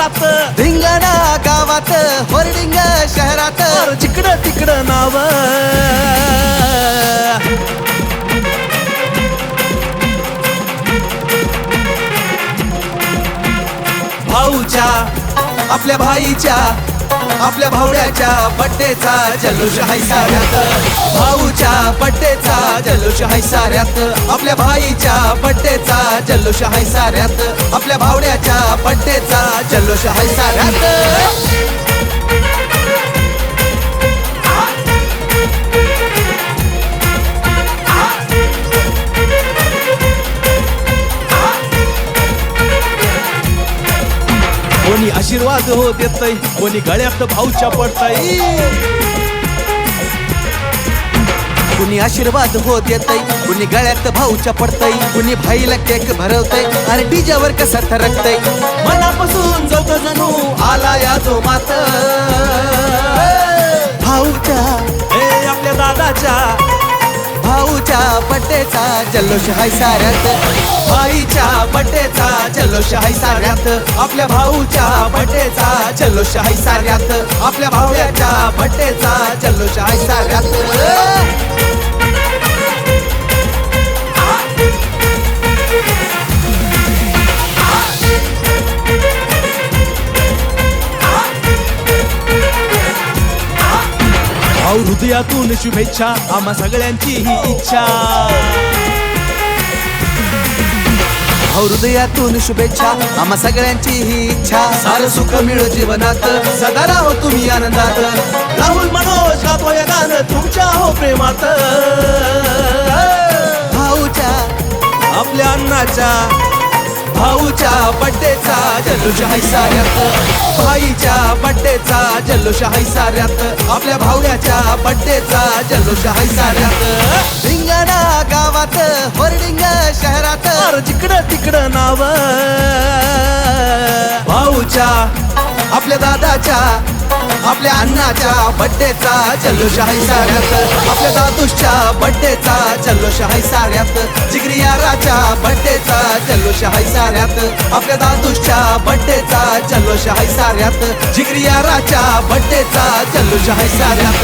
शहरात धिंगाणा गावात होर्डिंग शहरात. जिकडं तिकडं नाव. भाऊच्या आपल्या भाईच्या आपल्या भावड्याच्या बड्डेचा जल्लोष हाय साऱ्यात. भाऊच्या बड्डेचा जल्लोष हाय साऱ्यात. आपल्या भाईच्या बड्डेचा जल्लोष हाय साऱ्यात. आपल्या भावड्याच्या बड्डेचा जल्लोष हाय साऱ्यात. आशीर्वाद हो येतय कोणी गळ्यात भाऊच्या पडताय कुणी आशीर्वाद होत येतय कुणी गळ्यात भाऊच्या पडतय कुणी भाईला केक भरवतय अरे डीजावर कसं थरकतय मनापासून चौक जणू आला या जो मात भाऊच्या आपल्या दादाच्या. भाऊच्या बड्डेचा जल्लोष हाय साऱ्यात. भाईच्या बड्डेचा जल्लोष हाय साऱ्यात. आपल्या भाऊच्या बड्डेचा जल्लोष हाय साऱ्यात. आपल्या भावड्याच्या बड्डेचा जल्लोष हाय साऱ्यात. भाऊ हृदयातून शुभेच्छा आम्हा सगळ्यांची ही इच्छा. भाऊ हृदयातून शुभेच्छा आम्हा सगळ्यांची ही इच्छा. सारं सुख मिळो जीवनात सदा राहो तुम्ही आनंदात. राहुल मनोज या गाणं तुमच्या हो प्रेमात. भाऊच्या आपल्या अण्णाच्या भाऊच्या बड्डेचा जल्लोष हाय साऱ्यात. भाईच्या बड्डेचा जल्लोष हाय साऱ्यात. आपल्या भावड्याच्या बड्डेचा जल्लोष हाय साऱ्यात. रिंगणा गावात होर्डिंग शहरात. जिकडं तिकडं नाव. भाऊच्या आपल्या दादाच्या आपल्या अण्णाच्या बड्डेचा जल्लोष आहे साऱ्यात. आपल्या दादूच्या बड्डेचा जल्लोष आहे साऱ्यात. जिगरी याराच्या बड्डेचा जल्लोष आहे साऱ्यात. आपल्या दादूच्या बड्डेचा जल्लोष आहे साऱ्यात. जिगरी याराच्या बड्डेचा जल्लोष आहे साऱ्यात.